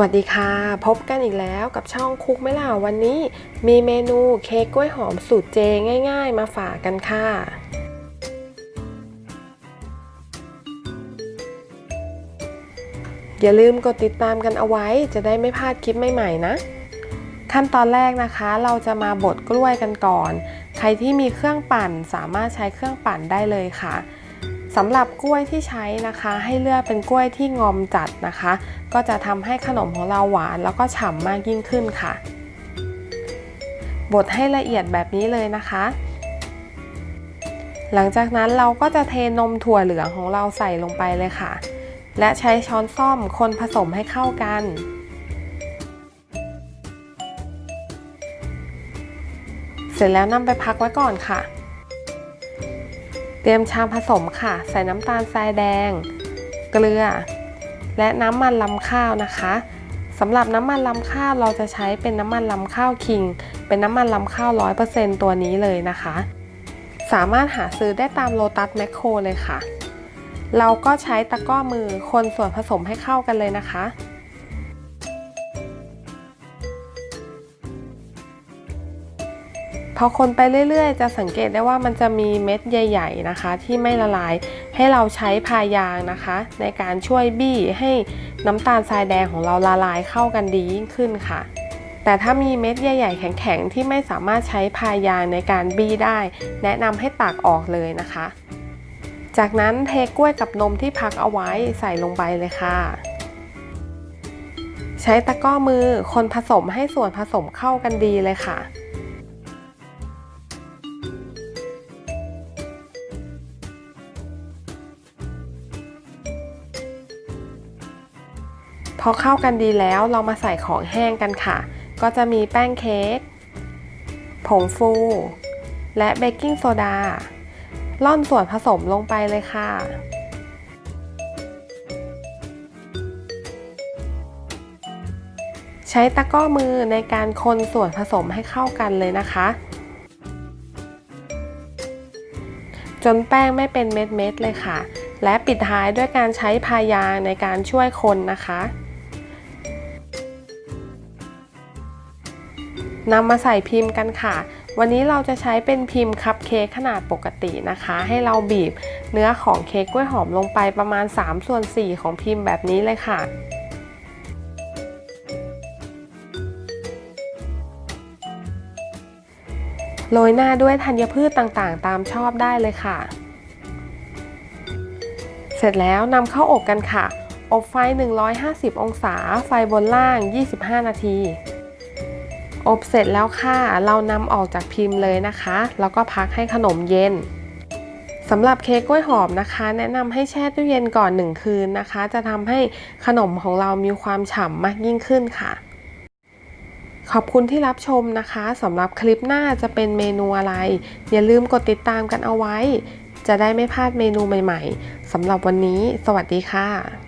วัสดีค่ะ พบกันอีกแล้วกับช่องคุกไม่ล่าวันนี้ มีเมนูเค้กกล้วยหอมสูตรเจง่าย ๆ มาฝากกันค่ะ อย่าลืมกดติดตามกันเอาไว้จะได้ไม่พลาดคลิปใหม่ๆนะ ขั้นตอนแรกนะคะเราจะมาบดกล้วยกันก่อน ใครที่มีเครื่องปั่นสามารถใช้เครื่องปั่นได้เลยค่ะ สำหรับกล้วยที่ใช้นะคะ ให้เลือกเป็นกล้วยที่งอมจัดนะคะ ก็จะทำให้ขนมของเราหวานแล้วก็ฉ่ำมากยิ่งขึ้นค่ะ บดให้ละเอียดแบบนี้เลยนะคะ หลังจากนั้นเราก็จะเทนมถั่วเหลืองของเราใส่ลงไปเลยค่ะ และใช้ช้อนซ่อมคนผสมให้เข้ากันเสร็จแล้วนำไปพักไว้ก่อนค่ะ รียมชามผสมค่ะ ใส่น้ำตาลทรายแดง เกลือ และน้ำมันลำข้าวนะคะสำหรับน้ำมันลำข้าวเราจะใช้เป็นน้ำมันลำข้าวคิง เป็นน้ำมันลำข้าว100%ตัวนี้เลยนะคะ สามารถหาซื้อได้ตามโลตัสแมคโครเลยค่ะ เราก็ใช้ตะก้อมือคนส่วนผสมให้เข้ากันเลยนะคะ พอคนไปเรื่อยๆ จะสังเกตได้ว่ามันจะมีเม็ดใหญ่ ๆนะคะ ที่ไม่ละลายให้เราใช้พายางนะคะ ในการช่วยบี้ให้น้ำตาลทรายแดงของเราละลายเข้ากันดียิ่งขึ้นค่ะ แต่ถ้ามีเม็ดใหญ่ ๆ แข็งๆ ที่ไม่สามารถใช้พายางในการบี้ได้ แนะนำให้ตักออกเลยนะคะ จากนั้นเทกล้วยกับนมที่พักเอาไว้ใส่ลงไปเลยค่ะใช้ตะก้อมือคนผสมให้ส่วนผสมเข้ากันดีเลยค่ะ อเข้ากันดีแล้วเรามาใส่ของแห้งกันค่ะ ก็จะมีแป้งเค้ก ผงฟู และเบกกิ้งโซดา ล่อนส่วนผสมลงไปเลยค่ะ ใช้ตะก้อมือในการคนส่วนผสมให้เข้ากันเลยนะคะ จนแป้งไม่เป็นเม็ดๆเลยค่ะและปิดท้ายด้วยการใช้พายางในการช่วยคนนะคะ นำมาใส่พิมพ์กันค่ะ วันนี้เราจะใช้เป็นพิมพ์คัพเค้กขนาดปกตินะคะ ให้เราบีบเนื้อของเค้กกล้วยหอมลงไปประมาณ 3 ส่วน 4 ของพิมพ์แบบนี้เลยค่ะโรยหน้าด้วยธัญพืชต่างๆ ตามชอบได้เลยค่ะ เสร็จแล้วนำเข้าอบกันค่ะ อบไฟ 150 องศา ไฟบนล่าง 25 นาที อบเสร็จแล้วค่ะ เรานำออกจากพิมพ์เลยนะคะ แล้วก็พักให้ขนมเย็นสำหรับเค้กกล้วยหอมนะคะ แนะนำให้แช่ตู้เย็นก่อน 1 คืนนะคะ จะทำให้ขนมของเรามีความฉ่ำมากยิ่งขึ้นค่ะ ขอบคุณที่รับชมนะคะสำหรับคลิปหน้าจะเป็นเมนูอะไร อย่าลืมกดติดตามกันเอาไว้ จะได้ไม่พลาดเมนูใหม่ ๆสำหรับวันนี้ สวัสดีค่ะ